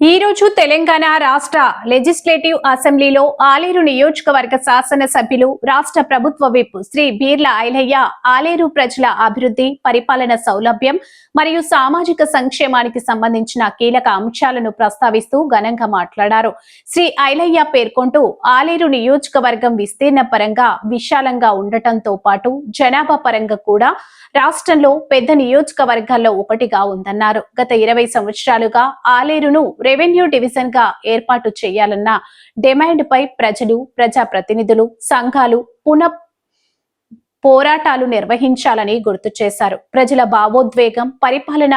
ఈ రోజు తెలంగాణ రాష్ట్ర లెజిస్లేటివ్ అసెంబ్లీలో ఆలేరు నియోజకవర్గ శాసన సభ్యులు రాష్ట్ర ప్రభుత్వ విప్ శ్రీ బీర్ల ఐలయ్య ఆలేరు ప్రజల అభివృద్ధి పరిపాలన సౌలభ్యం మరియు సామాజిక సంక్షేమానికి సంబంధించిన కీలక అంశాలను ప్రస్తావిస్తూ ఘనంగా మాట్లాడారు. శ్రీ ఐలయ్య పేర్కొంటూ ఆలేరు నియోజకవర్గం విస్తీర్ణ పరంగా విశాలంగా ఉండటంతో పాటు జనాభా పరంగా కూడా రాష్ట్రంలో పెద్ద నియోజకవర్గాల్లో ఒకటిగా ఉందన్నారు. గత ఇరవై సంవత్సరాలుగా ఆలేరును రెవెన్యూ డివిజన్గా ఏర్పాటు చేయాలన్న డిమాండ్ పై ప్రజలు ప్రజా ప్రతినిధులు సంఘాలు పునః పోరాటాలు నిర్వహించాలని గుర్తు చేశారు. ప్రజల భావోద్వేగం పరిపాలన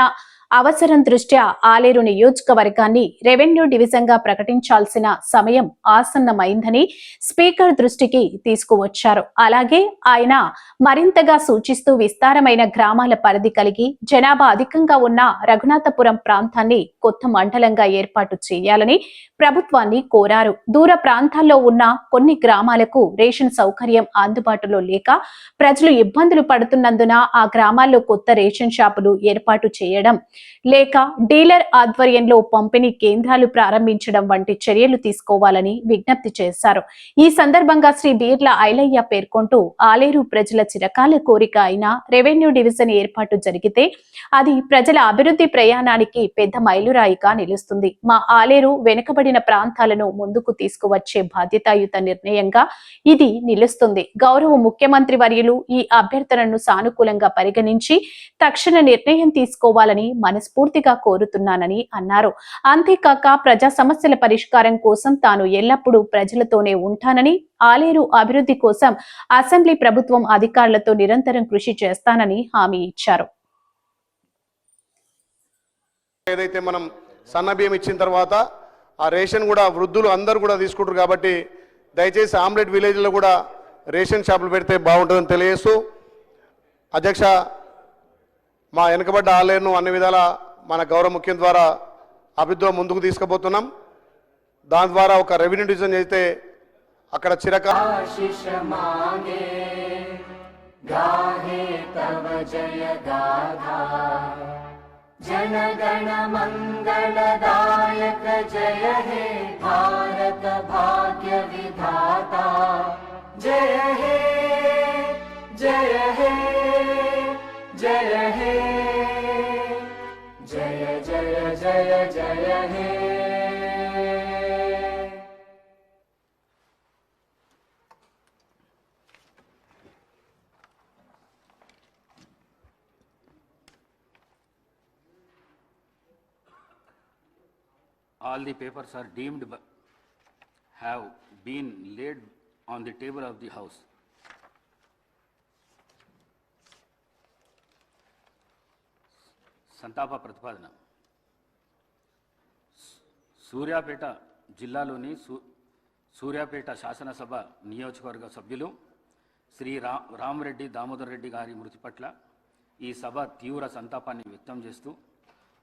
అవసరం దృష్ట్యా ఆలేరు నియోజకవర్గాన్ని రెవెన్యూ డివిజన్గా ప్రకటించాల్సిన సమయం ఆసన్నమైందని స్పీకర్ దృష్టికి తీసుకువచ్చారు. అలాగే ఆయన మరింతగా సూచిస్తూ విస్తారమైన గ్రామాల పరిధి కలిగి జనాభా అధికంగా ఉన్న రఘునాథపురం ప్రాంతాన్ని కొత్త మండలంగా ఏర్పాటు చేయాలని ప్రభుత్వాన్ని కోరారు. దూర ప్రాంతాల్లో ఉన్న కొన్ని గ్రామాలకు రేషన్ సౌకర్యం అందుబాటులో లేక ప్రజలు ఇబ్బందులు పడుతున్నందున ఆ గ్రామాల్లో కొత్త రేషన్ షాపులు ఏర్పాటు చేయడం లేక డీలర్ ఆధ్వర్యంలో పంపిణీ కేంద్రాలు ప్రారంభించడం వంటి చర్యలు తీసుకోవాలని విజ్ఞప్తి చేశారు. ఈ సందర్భంగా శ్రీ బీర్ల ఐలయ్య పేర్కొంటూ ఆలేరు ప్రజల చిరకాల కోరిక అయిన రెవెన్యూ డివిజన్ ఏర్పాటు జరిగితే అది ప్రజల అభివృద్ధి ప్రయాణానికి పెద్ద మైలురాయిగా నిలుస్తుంది. మా ఆలేరు వెనుకబడిన ప్రాంతాలను ముందుకు తీసుకువచ్చే బాధ్యతాయుత నిర్ణయంగా ఇది నిలుస్తుంది. గౌరవ ముఖ్యమంత్రి వర్యులు ఈ అభ్యర్థనను సానుకూలంగా పరిగణించి తక్షణ నిర్ణయం తీసుకోవాలని మనస్ఫూర్తిగా కోరుతున్నానని అన్నారు. అంతేకాక ప్రజా సమస్యల పరిష్కారం కోసం తాను ఎల్లప్పుడూ ప్రజలతోనే ఉంటానని ఆలేరు అభివృద్ధి కోసం అసెంబ్లీ ప్రభుత్వం అధికారులతో నిరంతరం కృషి చేస్తానని హామీ ఇచ్చారు. ఏదైతే మనం సన్న బియ్యం ఇచ్చిన తర్వాత ఆ రేషన్ కూడా వృద్ధులు అందరూ కూడా తీసుకుంటారు కాబట్టి దయచేసి ఆమ్లెట్ విలేజ్లో కూడా రేషన్ షాపులు పెడితే బాగుంటుందని తెలియజేస్తూ అధ్యక్ష మా వెనుకబడ్డ ఆలయను అన్ని విధాల మన గౌరవ ముఖ్యం ద్వారా అభివృద్ధి ముందుకు తీసుకుపోతున్నాం దాని ద్వారా ఒక రెవెన్యూ డివిజన్ అయితే అక్కడ చిరక आशीष मांगे गाहे तव जय गाथा जन गण मंगलदायक जय हे भारत भाग्य विधाता जय हे जय हे all the papers are deemed have have been laid on the table of the house. సంతాప ప్రతిపాదన సూర్యాపేట జిల్లాలోని సూ- సూర్యాపేట శాసనసభ నియోజకవర్గ సభ్యులు శ్రీ రా రామరెడ్డి దామోదర్ రెడ్డి గారి మృతి పట్ల ఈ సభ తీవ్ర సంతాపాన్ని వ్యక్తం చేస్తూ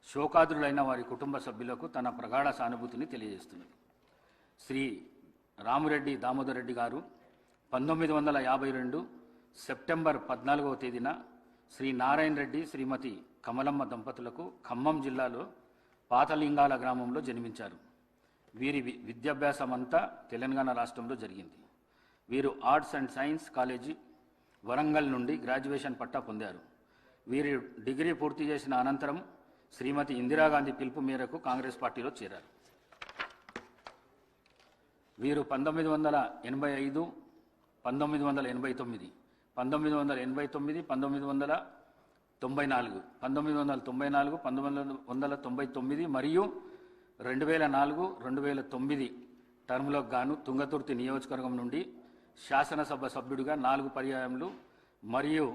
శోకాదులైన వారి కుటుంబ సభ్యులకు తన ప్రగాఢ సానుభూతిని తెలియజేస్తున్నది. శ్రీ రామరెడ్డి దామోదర్ రెడ్డి గారు పంతొమ్మిది వందల యాభై రెండు సెప్టెంబర్ పద్నాలుగవ తేదీన శ్రీ నారాయణ రెడ్డి శ్రీమతి కమలమ్మ దంపతులకు ఖమ్మం జిల్లాలో పాతలింగాల గ్రామంలో జన్మించారు. వీరి వి- విద్యాభ్యాసం అంతా తెలంగాణ రాష్ట్రంలో జరిగింది. వీరు arts and science college Warangal నుండి గ్రాడ్యుయేషన్ పట్టా పొందారు. వీరి డిగ్రీ పూర్తి చేసిన అనంతరం శ్రీమతి ఇందిరాగాంధీ పిలుపు మేరకు కాంగ్రెస్ పార్టీలో చేరారు. వీరు పంతొమ్మిది వందల ఎనభై ఐదు పంతొమ్మిది వందల ఎనభై తొమ్మిది పంతొమ్మిది వందల ఎనభై తొమ్మిది పంతొమ్మిది వందల తొంభై నాలుగు పంతొమ్మిది వందల తొంభై నాలుగు పంతొమ్మిది వందల తొంభై తొమ్మిది మరియు రెండు వేల నాలుగు రెండు వేల తొమ్మిది టర్మ్లో గాను తుంగతుర్తి నియోజకవర్గం నుండి శాసనసభ సభ్యుడిగా నాలుగు పర్యాయములు మరియు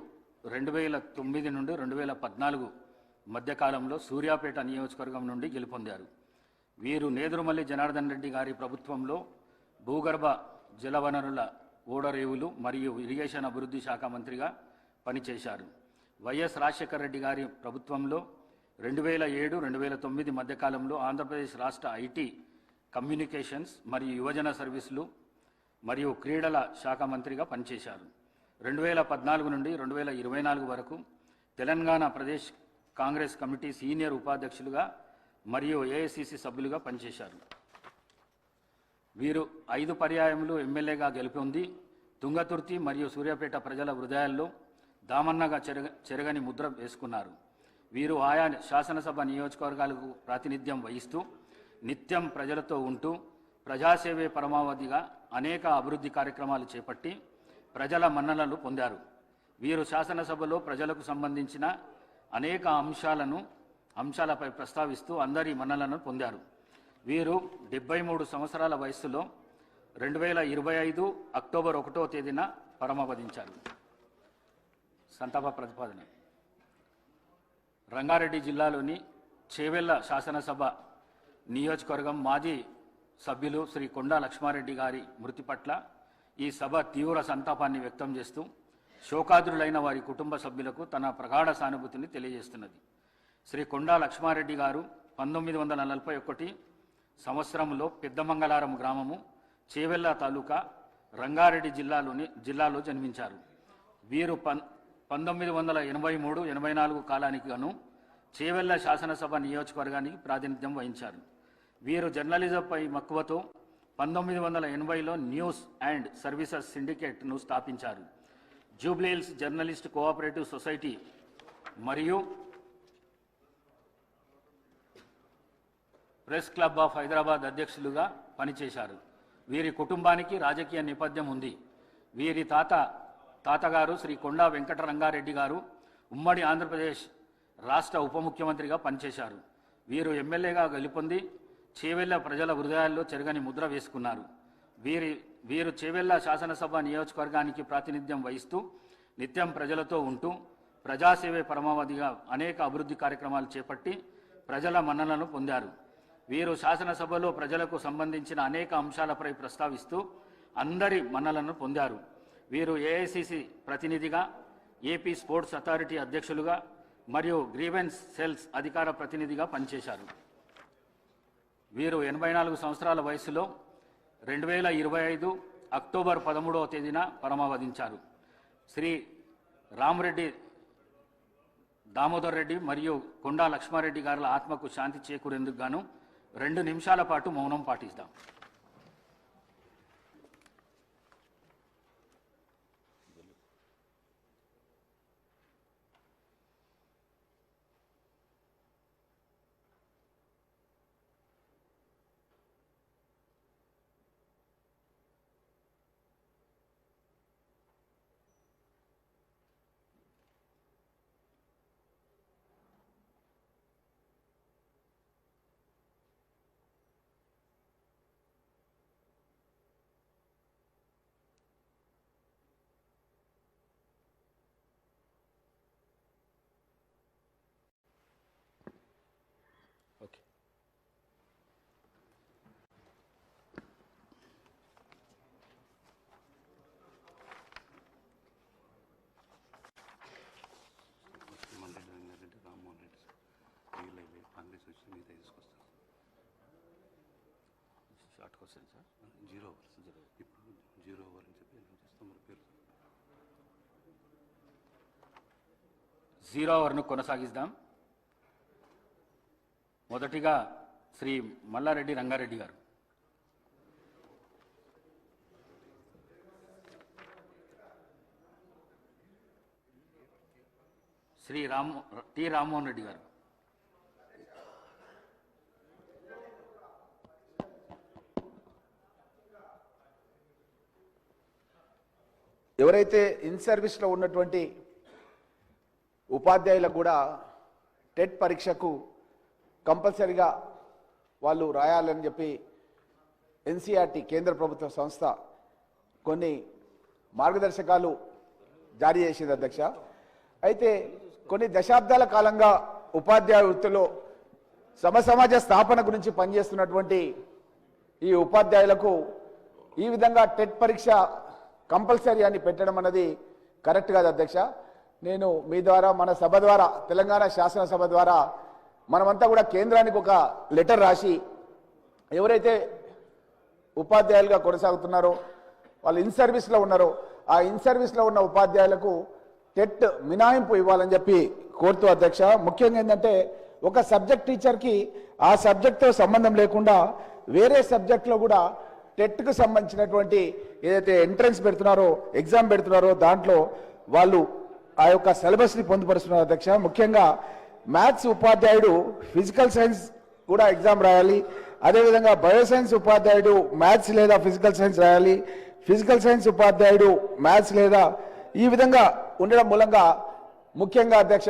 రెండు వేల తొమ్మిది నుండి రెండు వేల పద్నాలుగు మధ్యకాలంలో సూర్యాపేట నియోజకవర్గం నుండి గెలుపొందారు. వీరు నేదురుమల్లి జనార్దన్ రెడ్డి గారి ప్రభుత్వంలో భూగర్భ జలవనరుల ఓడరేవులు మరియు ఇరిగేషన్ అభివృద్ధి శాఖ మంత్రిగా పనిచేశారు. వైఎస్ రాజశేఖర రెడ్డి గారి ప్రభుత్వంలో రెండు వేల ఏడు రెండు వేల తొమ్మిది మధ్యకాలంలో ఆంధ్రప్రదేశ్ రాష్ట్ర ఐటీ కమ్యూనికేషన్స్ మరియు యువజన సర్వీసులు మరియు క్రీడల శాఖ మంత్రిగా పనిచేశారు. రెండు వేల పద్నాలుగు నుండి రెండు వేల ఇరవై నాలుగు వరకు Telangana Pradesh Congress committee senior ఉపాధ్యక్షులుగా మరియు ఏఐసిసి సభ్యులుగా పనిచేశారు. వీరు ఐదు పర్యాయములు ఎమ్మెల్యేగా గెలుపొంది తుంగతుర్తి మరియు సూర్యాపేట ప్రజల హృదయాల్లో దామన్నగా చెరగ చెరగని ముద్ర వేసుకున్నారు. వీరు ఆయా శాసనసభ నియోజకవర్గాలకు ప్రాతినిధ్యం వహిస్తూ నిత్యం ప్రజలతో ఉంటూ ప్రజాసేవే పరమావధిగా అనేక అభివృద్ధి కార్యక్రమాలు చేపట్టి ప్రజల మన్ననలు పొందారు. వీరు శాసనసభలో ప్రజలకు సంబంధించిన అనేక అంశాలను అంశాలపై ప్రస్తావిస్తూ అందరి మన్నలను పొందారు. వీరు డెబ్బై మూడు సంవత్సరాల వయస్సులో రెండు వేల ఇరవై ఐదు అక్టోబర్ ఒకటో తేదీన పరమపదించారు సంతాప ప్రతిపాదన. రంగారెడ్డి జిల్లాలోని చేవెళ్ళ శాసనసభ నియోజకవర్గం మాజీ సభ్యులు శ్రీ కొండా లక్ష్మారెడ్డి గారి మృతి పట్ల ఈ సభ తీవ్ర సంతాపాన్ని వ్యక్తం చేస్తూ శోకాదురులైన వారి కుటుంబ సభ్యులకు తన ప్రగాఢ సానుభూతిని తెలియజేస్తున్నది. శ్రీ కొండా లక్ష్మారెడ్డి గారు పంతొమ్మిది వందల నలభై ఒకటి సంవత్సరంలో పెద్దమంగళారం గ్రామము చేవెల్ల తాలూకా రంగారెడ్డి జిల్లాలోని జిల్లాలో జన్మించారు. వీరు పన్ పంతొమ్మిది వందల ఎనభై మూడు ఎనభై నాలుగు కాలానికి గాను చేవెళ్ళ శాసనసభ నియోజకవర్గానికి ప్రాతినిధ్యం వహించారు. వీరు జర్నలిజంపై మక్కువతో పంతొమ్మిది వందల ఎనభైలో న్యూస్ అండ్ సర్వీసెస్ సిండికేట్ను స్థాపించారు. జూబ్లీహిల్స్ జర్నలిస్ట్ కోఆపరేటివ్ సొసైటీ మరియు ప్రెస్ క్లబ్ ఆఫ్ హైదరాబాద్ అధ్యక్షులుగా పనిచేశారు. వీరి కుటుంబానికి రాజకీయ నేపథ్యం ఉంది. వీరి తాత తాతగారు శ్రీ కొండా వెంకటరంగారెడ్డి గారు ఉమ్మడి ఆంధ్రప్రదేశ్ రాష్ట్ర ఉప ముఖ్యమంత్రిగా పనిచేశారు. వీరు ఎమ్మెల్యేగా గెలుపొంది చేవెళ్ళ ప్రజల హృదయాల్లో చెరగని ముద్ర వేసుకున్నారు. వీరి వీరు చేవెళ్ళ శాసనసభ నియోజకవర్గానికి ప్రాతినిధ్యం వహిస్తూ నిత్యం ప్రజలతో ఉంటూ ప్రజాసేవే పరమావధిగా అనేక అభివృద్ధి కార్యక్రమాలు చేపట్టి ప్రజల మన్ననలను పొందారు. వీరు శాసనసభలో ప్రజలకు సంబంధించిన అనేక అంశాలపై ప్రస్తావిస్తూ అందరి మన్నలను పొందారు. వీరు ఏఐసిసి ప్రతినిధిగా ఏపీ స్పోర్ట్స్ అథారిటీ అధ్యక్షులుగా మరియు గ్రీవెన్స్ సెల్స్ అధికార ప్రతినిధిగా పనిచేశారు. వీరు ఎనభై నాలుగు సంవత్సరాల వయసులో రెండు వేల ఇరవై ఐదు అక్టోబర్ పదమూడవ తేదీన పరమావధించారు. శ్రీ రామరెడ్డి దామోదర్ రెడ్డి మరియు కొండా లక్ష్మారెడ్డి గారుల ఆత్మకు శాంతి చేకూరేందుకు గాను రెండు నిమిషాల పాటు మౌనం పాటిస్తాం ఓకే మళ్ళీ రంగారెడ్డి రామ్మోహన్ రెడ్డి సార్ వీళ్ళు అయిపోయి కాంగ్రెస్ వచ్చి మిగతా తీసుకొస్తారు short question sir. Zero over zero ఇప్పుడు జీరో అని చెప్పి చేస్తాం పేరు జీరో అవర్ను కొనసాగిద్దాం. మొదటిగా శ్రీ మల్లారెడ్డి రంగారెడ్డి గారు. శ్రీ రామ్ టి రామ్మోహన్ రెడ్డి గారు. ఎవరైతే ఇన్ సర్వీస్లో ఉన్నటువంటి ఉపాధ్యాయులకు కూడా టెట్ పరీక్షకు కంపల్సరిగా వాళ్ళు రాయాలని చెప్పి ఎన్సీఆర్టీ కేంద్ర ప్రభుత్వ సంస్థ కొన్ని మార్గదర్శకాలు జారీ చేసింది అధ్యక్ష. అయితే కొన్ని దశాబ్దాల కాలంగా ఉపాధ్యాయ వృత్తిలో సమసమాజ స్థాపన గురించి పనిచేస్తున్నటువంటి ఈ ఉపాధ్యాయులకు ఈ విధంగా టెట్ పరీక్ష కంపల్సరీ అని పెట్టడం అన్నది కరెక్ట్ కాదు అధ్యక్ష. నేను మీ ద్వారా మన సభ ద్వారా తెలంగాణ శాసనసభ ద్వారా మనమంతా కూడా కేంద్రానికి ఒక లెటర్ రాసి ఎవరైతే ఉపాధ్యాయులుగా కొనసాగుతున్నారో వాళ్ళు ఇన్ సర్వీస్లో ఉన్నారో ఆ ఇన్ సర్వీస్లో ఉన్న ఉపాధ్యాయులకు టెట్ మినాయింపు ఇవ్వాలని చెప్పి కోరుతూ అధ్యక్ష. ముఖ్యంగా ఏంటంటే ఒక సబ్జెక్ట్ టీచర్కి ఆ సబ్జెక్ట్తో సంబంధం లేకుండా వేరే సబ్జెక్ట్లో కూడా టెట్కు సంబంధించినటువంటి ఏదైతే ఎంట్రన్స్ పెడుతున్నారో ఎగ్జామ్ పెడుతున్నారో దాంట్లో వాళ్ళు ఆ యొక్క సిలబస్ని పొందుపరుస్తున్నారు అధ్యక్ష. ముఖ్యంగా మ్యాథ్స్ ఉపాధ్యాయుడు ఫిజికల్ సైన్స్ కూడా ఎగ్జామ్ రాయాలి. అదేవిధంగా బయోసైన్స్ ఉపాధ్యాయుడు మ్యాథ్స్ లేదా ఫిజికల్ సైన్స్ రాయాలి. ఫిజికల్ సైన్స్ ఉపాధ్యాయుడు మ్యాథ్స్ లేదా ఈ విధంగా ఉండడం మూలంగా ముఖ్యంగా అధ్యక్ష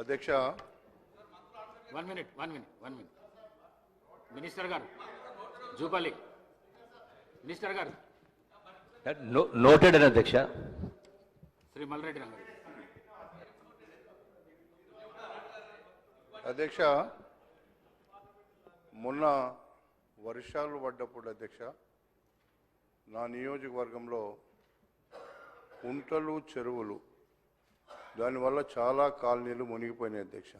అధ్యక్ష. One minute one minute one minute. Minister గారు జూపల్లి. మినిస్టర్ గారు. నోటెడ్ అని అధ్యక్ష. శ్రీ మల్రెడ్డి రంగారెడ్డి అధ్యక్ష మొన్న వర్షాలు పడ్డప్పుడు అధ్యక్ష నా నియోజకవర్గంలో కుంటలు చెరువులు దానివల్ల చాలా కాలనీలు మునిగిపోయినాయి అధ్యక్ష.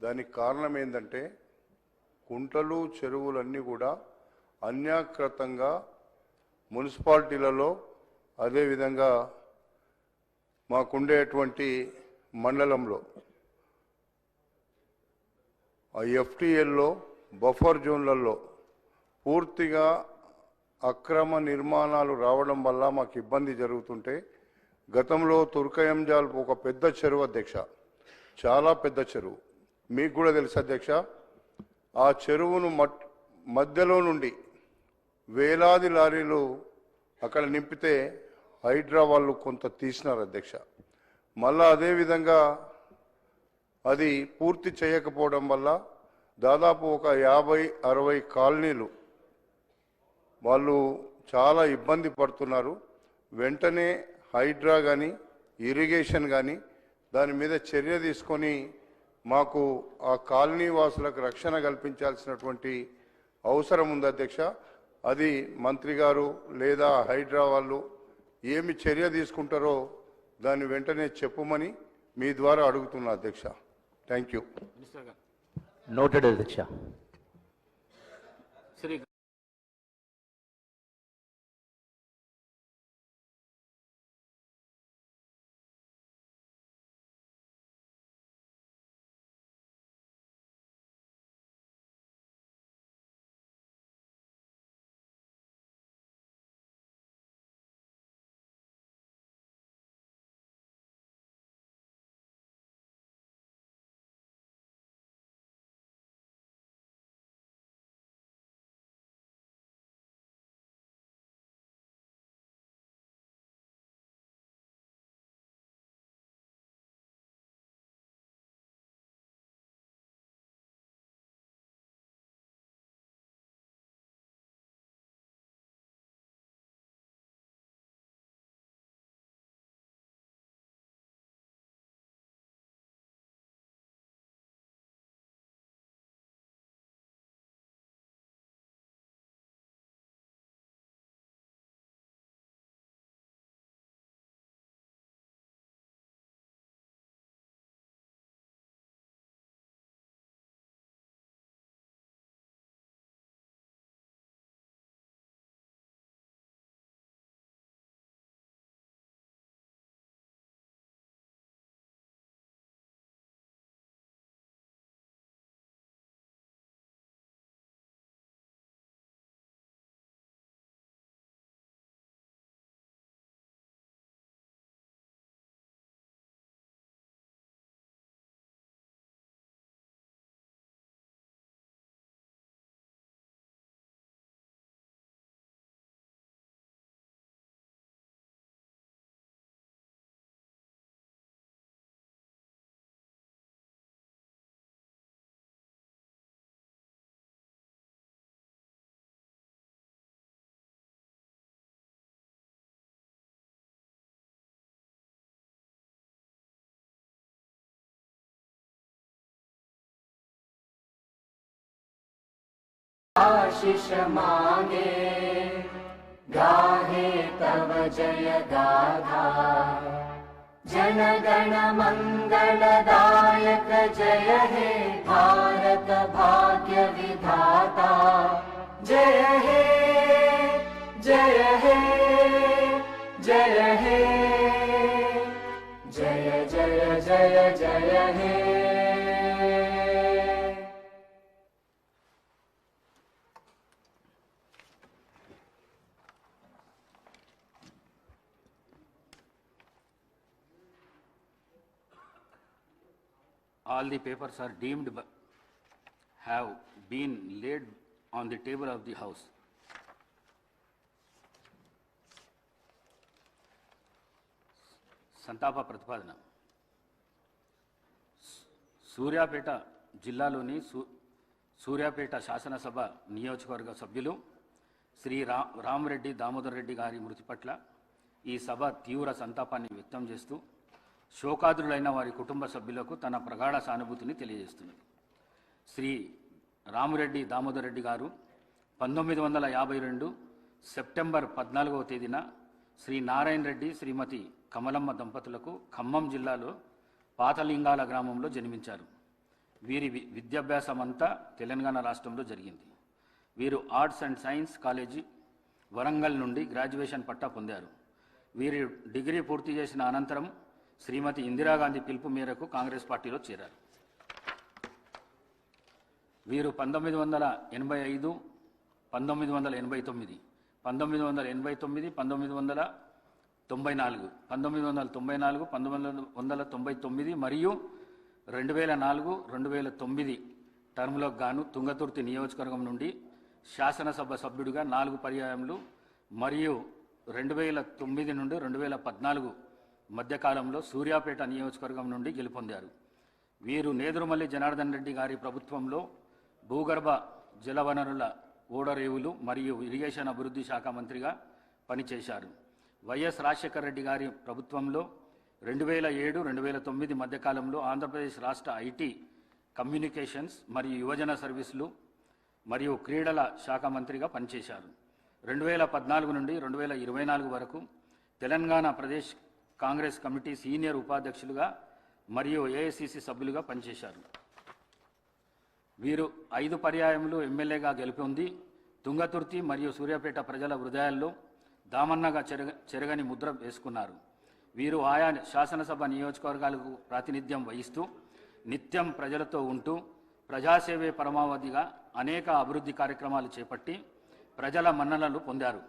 దానికి కారణం ఏంటంటే కుంటలు చెరువులన్నీ కూడా అన్యాకృతంగా మున్సిపాలిటీలలో అదేవిధంగా మాకుండేటువంటి మండలంలో ఆ ఎఫ్టీఎల్లో బఫర్ జోన్లలో పూర్తిగా అక్రమ నిర్మాణాలు రావడం వల్ల మాకు ఇబ్బంది జరుగుతుంటే గతంలో తుర్కయంజాల్ ఒక పెద్ద చెరువు అధ్యక్ష. చాలా పెద్ద చెరువు. మీకు కూడా తెలుసు అధ్యక్ష. ఆ చెరువును మట్ మధ్యలో నుండి వేలాది లారీలు అక్కడ నింపితే హైడ్రా వాళ్ళు కొంత తీసినారు అధ్యక్ష. మళ్ళా అదేవిధంగా అది పూర్తి చేయకపోవడం వల్ల దాదాపు ఒక యాభై అరవై కాలనీలు వాళ్ళు చాలా ఇబ్బంది పడుతున్నారు. వెంటనే హైడ్రా కానీ ఇరిగేషన్ కానీ దాని మీద చర్య తీసుకొని మాకు ఆ కాలనీ వాసులకు రక్షణ కల్పించాల్సినటువంటి అవసరం ఉంది అధ్యక్ష. అది మంత్రి గారు లేదా హైడ్రా వాళ్ళు ఏమి చర్య తీసుకుంటారో దాన్ని వెంటనే చెప్పమని మీ ద్వారా అడుగుతున్నా అధ్యక్ష. థ్యాంక్ యూ నోటెడ్ అధ్యక్ష. శ్రీ आशिष मागे गाहे तव जय गाथा। जनगण मङ्गलदायक जय हे भारत भाग्य विधाता। जय हे जय हे जय हे। जय जय जय जय हे All the papers are deemed have have been laid on the table of the house. సంతాప ప్రతిపాదన సూర్యాపేట జిల్లాలోని సూ సూర్యాపేట శాసనసభ నియోజకవర్గ సభ్యులు శ్రీ రా రామరెడ్డి దామోదర్ రెడ్డి గారి మృతి పట్ల ఈ సభ తీవ్ర సంతాపాన్ని వ్యక్తం చేస్తూ శోకాదులైన వారి కుటుంబ సభ్యులకు తన ప్రగాఢ సానుభూతిని తెలియజేస్తున్నది. శ్రీ రామురెడ్డి దామోదర్ రెడ్డి గారు పంతొమ్మిది వందల యాభై రెండు సెప్టెంబర్ పద్నాలుగవ తేదీన శ్రీ నారాయణ రెడ్డి శ్రీమతి కమలమ్మ దంపతులకు ఖమ్మం జిల్లాలో పాతలింగాల గ్రామంలో జన్మించారు. వీరి వి- విద్యాభ్యాసం అంతా తెలంగాణ రాష్ట్రంలో జరిగింది. వీరు arts and science college Warangal నుండి గ్రాడ్యుయేషన్ పట్టా పొందారు. వీరు డిగ్రీ పూర్తి చేసిన అనంతరం శ్రీమతి ఇందిరాగాంధీ పిలుపు మేరకు కాంగ్రెస్ పార్టీలో చేరారు. వీరు పంతొమ్మిది వందల ఎనభై ఐదు పంతొమ్మిది వందల ఎనభై తొమ్మిది పంతొమ్మిది వందల ఎనభై తొమ్మిది పంతొమ్మిది వందల తొంభై నాలుగు పంతొమ్మిది వందల తొంభై నాలుగు పంతొమ్మిది వందల తొంభై తొమ్మిది మరియు రెండు వేల నాలుగు రెండు వేల తొమ్మిది టర్మ్లో గాను తుంగతుర్తి నియోజకవర్గం నుండి శాసనసభ సభ్యుడిగా నాలుగు పర్యాయములు మరియు రెండు వేల తొమ్మిది నుండి రెండు వేల పద్నాలుగు మధ్యకాలంలో సూర్యాపేట నియోజకవర్గం నుండి గెలుపొందారు. వీరు నేదురుమల్లి జనార్దన్ రెడ్డి గారి ప్రభుత్వంలో భూగర్భ జలవనరుల ఓడరేవులు మరియు ఇరిగేషన్ అభివృద్ధి శాఖ మంత్రిగా పనిచేశారు. వైఎస్ రాజశేఖర రెడ్డి గారి ప్రభుత్వంలో రెండు వేల ఏడు రెండు వేల తొమ్మిది మధ్యకాలంలో ఆంధ్రప్రదేశ్ రాష్ట్ర ఐటీ కమ్యూనికేషన్స్ మరియు యువజన సర్వీసులు మరియు క్రీడల శాఖ మంత్రిగా పనిచేశారు. రెండు వేల పద్నాలుగు నుండి రెండు వేల ఇరవై నాలుగు వరకు Telangana Pradesh Congress committee senior ఉపాధ్యక్షులుగా మరియు ఏఐసిసి సభ్యులుగా పనిచేశారు. వీరు ఐదు పర్యాయములు ఎమ్మెల్యేగా గెలుపొంది తుంగతుర్తి మరియు సూర్యాపేట ప్రజల హృదయాల్లో దామన్నగా చెరగ చెరగని ముద్ర వేసుకున్నారు. వీరు ఆయా శాసనసభ నియోజకవర్గాలకు ప్రాతినిధ్యం వహిస్తూ నిత్యం ప్రజలతో ఉంటూ ప్రజాసేవే పరమావధిగా అనేక అభివృద్ధి కార్యక్రమాలు చేపట్టి ప్రజల మన్ననలు పొందారు.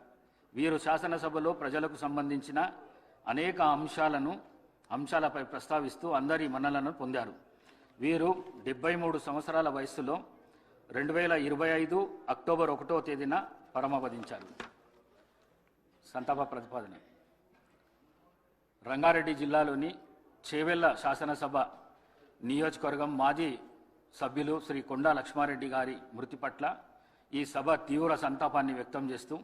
వీరు శాసనసభలో ప్రజలకు సంబంధించిన అనేక అంశాలను అంశాలపై ప్రస్తావిస్తూ అందరి మన్నలను పొందారు. వీరు డెబ్బై మూడు సంవత్సరాల వయస్సులో రెండు వేల ఇరవై ఐదు అక్టోబర్ ఒకటో తేదీన పరమపదించారు సంతాప ప్రతిపాదన. రంగారెడ్డి జిల్లాలోని చేవెళ్ళ శాసనసభ నియోజకవర్గం మాజీ సభ్యులు శ్రీ కొండా లక్ష్మారెడ్డి గారి మృతి పట్ల ఈ సభ తీవ్ర సంతాపాన్ని వ్యక్తం చేస్తూ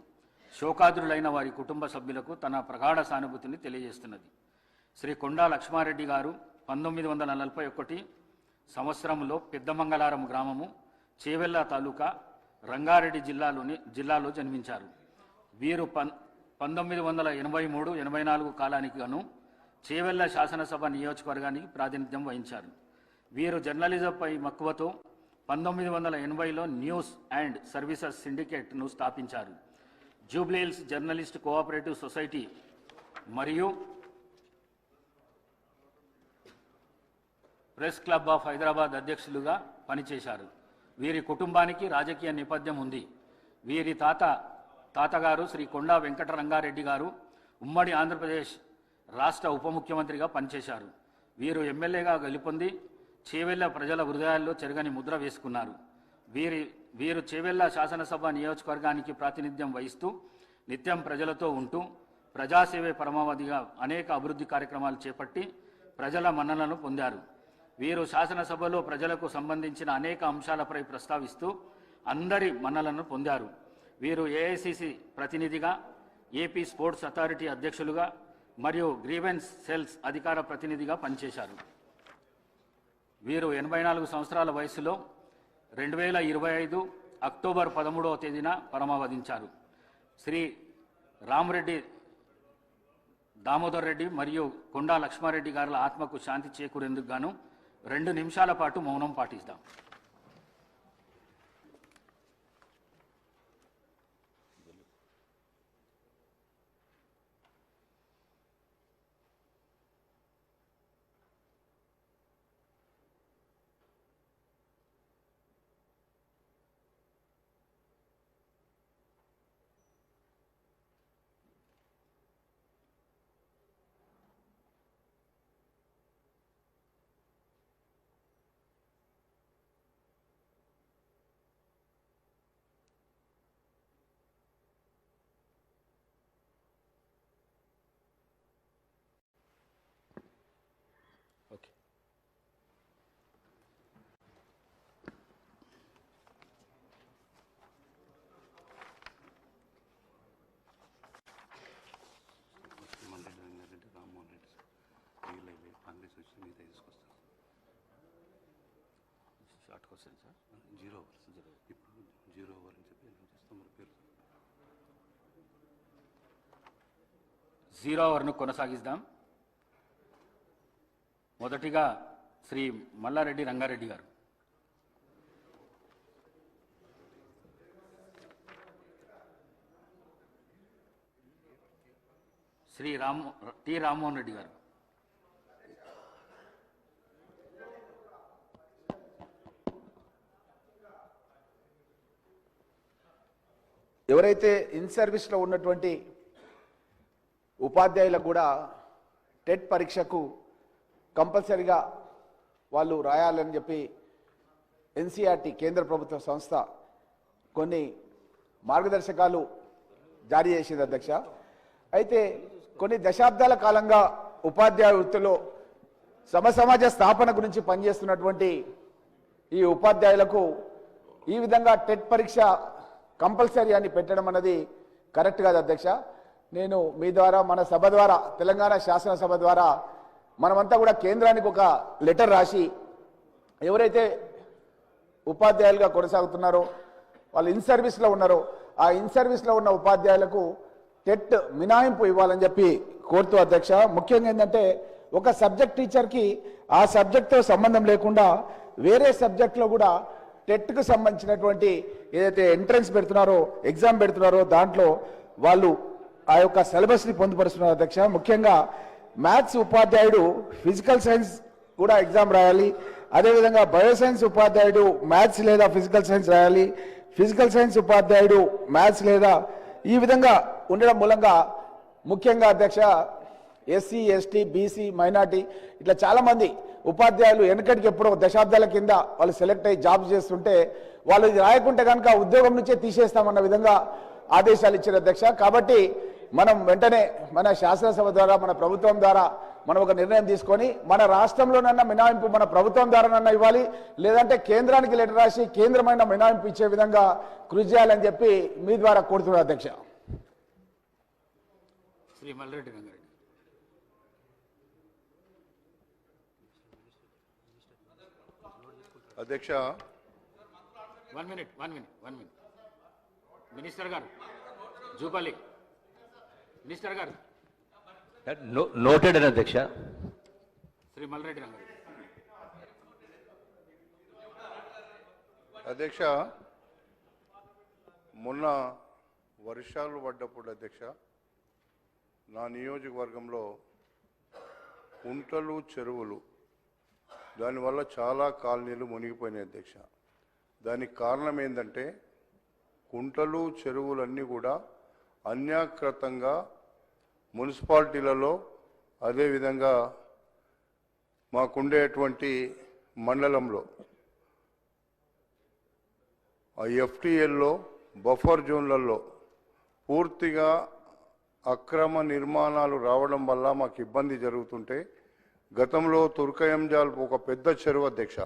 శోకాదురులైన వారి కుటుంబ సభ్యులకు తన ప్రగాఢ సానుభూతిని తెలియజేస్తున్నది. శ్రీ కొండా లక్ష్మారెడ్డి గారు పంతొమ్మిది వందల నలభై ఒకటి సంవత్సరంలో పెద్దమంగళారం గ్రామము చేవెళ్ళ తాలూకా రంగారెడ్డి జిల్లాలోని జిల్లాలో జన్మించారు. వీరు పం పంతొమ్మిది వందల ఎనభై మూడు ఎనభై నాలుగు కాలానికి గాను చేవెల్ల శాసనసభ నియోజకవర్గానికి ప్రాతినిధ్యం వహించారు. వీరు జర్నలిజంపై మక్కువతో పంతొమ్మిది వందల ఎనభైలో న్యూస్ అండ్ సర్వీసెస్ సిండికేట్ను స్థాపించారు. జూబ్లీహిల్స్ జర్నలిస్ట్ కోఆపరేటివ్ సొసైటీ మరియు ప్రెస్ క్లబ్ ఆఫ్ హైదరాబాద్ అధ్యక్షులుగా పనిచేశారు. వీరి కుటుంబానికి రాజకీయ నేపథ్యం ఉంది. వీరి తాత తాతగారు శ్రీ కొండా వెంకటరంగారెడ్డి గారు ఉమ్మడి ఆంధ్రప్రదేశ్ రాష్ట్ర ఉప ముఖ్యమంత్రిగా పనిచేశారు. వీరు ఎమ్మెల్యేగా గెలుపొంది చేవెళ్ళ ప్రజల హృదయాల్లో చెరగని ముద్ర వేసుకున్నారు. వీరి వీరు చేవెళ్ళ శాసనసభ నియోజకవర్గానికి ప్రాతినిధ్యం వహిస్తూ నిత్యం ప్రజలతో ఉంటూ ప్రజాసేవే పరమావధిగా అనేక అభివృద్ధి కార్యక్రమాలు చేపట్టి ప్రజల మన్ననలను పొందారు. వీరు శాసనసభలో ప్రజలకు సంబంధించిన అనేక అంశాలపై ప్రస్తావిస్తూ అందరి మన్నలను పొందారు. వీరు ఏఐసిసి ప్రతినిధిగా ఏపీ స్పోర్ట్స్ అథారిటీ అధ్యక్షులుగా మరియు గ్రీవెన్స్ సెల్స్ అధికార ప్రతినిధిగా పనిచేశారు. వీరు ఎనభై నాలుగు సంవత్సరాల వయసులో రెండు వేల ఇరవై ఐదు అక్టోబర్ పదమూడవ తేదీన పరమావధించారు. శ్రీ రామరెడ్డి దామోదర్ రెడ్డి మరియు కొండా లక్ష్మారెడ్డి గారుల ఆత్మకు శాంతి చేకూరేందుకు గాను రెండు నిమిషాల పాటు మౌనం పాటిస్తాం ఓకే మల్రెడ్డి రంగారెడ్డి రామ్మోహన్ రెడ్డి సార్ వీళ్ళు అయిపోయి కాంగ్రెస్ వచ్చి మిగతా తీసుకొస్తారు short question sir? Zero overs zero ఇప్పుడు జీరో ఓవర్ అని చెప్పి చేస్తాం మరి పేరు జీరో అవర్ను కొనసాగిద్దాం. మొదటిగా శ్రీ మల్లారెడ్డి రంగారెడ్డి గారు. శ్రీ రామ్ టి రామ్మోహన్ రెడ్డి గారు. ఎవరైతే ఇన్ సర్వీస్లో ఉన్నటువంటి ఉపాధ్యాయులకు కూడా టెట్ పరీక్షకు కంపల్సరిగా వాళ్ళు రాయాలని చెప్పి ఎన్సీఆర్టీ కేంద్ర ప్రభుత్వ సంస్థ కొన్ని మార్గదర్శకాలు జారీ చేసింది అధ్యక్ష. అయితే కొన్ని దశాబ్దాల కాలంగా ఉపాధ్యాయ వృత్తిలో సమసమాజ స్థాపన గురించి పనిచేస్తున్నటువంటి ఈ ఉపాధ్యాయులకు ఈ విధంగా టెట్ పరీక్ష కంపల్సరీ అని పెట్టడం అన్నది కరెక్ట్ కాదు అధ్యక్ష. నేను మీ ద్వారా మన సభ ద్వారా తెలంగాణ శాసనసభ ద్వారా మనమంతా కూడా కేంద్రానికి ఒక లెటర్ రాసి ఎవరైతే ఉపాధ్యాయులుగా కొనసాగుతున్నారో వాళ్ళు ఇన్ సర్వీస్లో ఉన్నారో ఆ ఇన్ సర్వీస్లో ఉన్న ఉపాధ్యాయులకు టెట్ మినాయింపు ఇవ్వాలని చెప్పి కోరుతూ అధ్యక్ష. ముఖ్యంగా ఏంటంటే ఒక సబ్జెక్ట్ టీచర్కి ఆ సబ్జెక్ట్తో సంబంధం లేకుండా వేరే సబ్జెక్ట్లో కూడా టెట్కు సంబంధించినటువంటి ఏదైతే ఎంట్రన్స్ పెడుతున్నారో ఎగ్జామ్ పెడుతున్నారో దాంట్లో వాళ్ళు ఆ యొక్క సిలబస్ని పొందుపరుస్తున్నారు అధ్యక్ష. ముఖ్యంగా మ్యాథ్స్ ఉపాధ్యాయుడు ఫిజికల్ సైన్స్ కూడా ఎగ్జామ్ రాయాలి. అదేవిధంగా బయోసైన్స్ ఉపాధ్యాయుడు మ్యాథ్స్ లేదా ఫిజికల్ సైన్స్ రాయాలి. ఫిజికల్ సైన్స్ ఉపాధ్యాయుడు మ్యాథ్స్ లేదా ఈ విధంగా ఉండడం మూలంగా ముఖ్యంగా అధ్యక్ష ఎస్సీ ఎస్టీ బీసీ మైనార్టీ ఇట్లా చాలామంది ఉపాధ్యాయులు వెనకటికి ఎప్పుడో దశాబ్దాల కింద వాళ్ళు సెలెక్ట్ అయ్యి జాబ్ చేస్తుంటే వాళ్ళు ఇది రాయకుంటే కనుక ఉద్యోగం నుంచే తీసేస్తామన్న విధంగా ఆదేశాలు ఇచ్చారు అధ్యక్ష. కాబట్టి మనం వెంటనే మన శాసనసభ ద్వారా మన ప్రభుత్వం ద్వారా మనం ఒక నిర్ణయం తీసుకొని మన రాష్ట్రంలోనన్నా మినహాయింపు మన ప్రభుత్వం ద్వారానన్నా ఇవ్వాలి. లేదంటే కేంద్రానికి లెటర్ రాసి కేంద్రమైన మినహాయింపు ఇచ్చే విధంగా కృషి చేయాలని చెప్పి మీ ద్వారా కోరుతున్నారు అధ్యక్ష. శ్రీ అధ్యక్ష one minute one minute one minute. Minister గారు జూపల్లి. మినిస్టర్ గారు. Noted, Adhyaksha. శ్రీ మల్లారెడ్డి రంగారెడ్డి అధ్యక్ష మొన్న వర్షాలు పడ్డప్పుడు అధ్యక్ష నా నియోజకవర్గంలో కుంటలు చెరువులు దానివల్ల చాలా కాలనీలు మునిగిపోయినాయి అధ్యక్ష. దానికి కారణం ఏంటంటే కుంటలు చెరువులన్నీ కూడా అన్యాకృతంగా మున్సిపాలిటీలలో అదేవిధంగా మాకుండేటువంటి మండలంలో ఆ ఎఫ్టీఎల్లో బఫర్ జోన్లలో పూర్తిగా అక్రమ నిర్మాణాలు రావడం వల్ల మాకు ఇబ్బంది జరుగుతుంటే గతంలో తుర్కయంజాల్ ఒక పెద్ద చెరువు అధ్యక్ష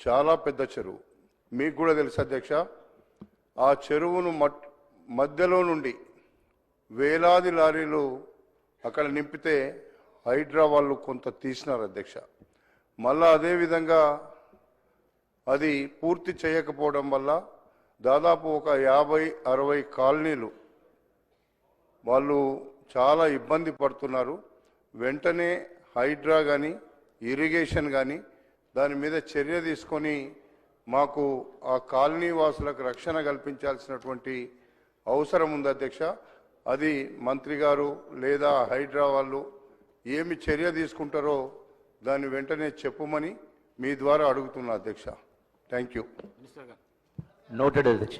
చాలా పెద్ద చెరువు. మీకు కూడా తెలుసు అధ్యక్ష ఆ చెరువును మట్ మధ్యలో నుండి వేలాది లారీలు అక్కడ నింపితే హైడ్రా వాళ్ళు కొంత తీసినారు అధ్యక్ష. మళ్ళా అదేవిధంగా అది పూర్తి చేయకపోవడం వల్ల దాదాపు ఒక యాభై అరవై కాలనీలు వాళ్ళు చాలా ఇబ్బంది పడుతున్నారు. వెంటనే హైడ్రా కానీ ఇరిగేషన్ కానీ దాని మీద చర్య తీసుకొని మాకు ఆ కాలనీ వాసులకు రక్షణ కల్పించాల్సినటువంటి అవసరం ఉంది అధ్యక్ష. అది మంత్రి గారు లేదా హైడ్రా వాళ్ళు ఏమి చర్య తీసుకుంటారో దాన్ని వెంటనే చెప్పమని మీ ద్వారా అడుగుతున్నా అధ్యక్ష. Thank you. నోటెడ్ అధ్యక్ష.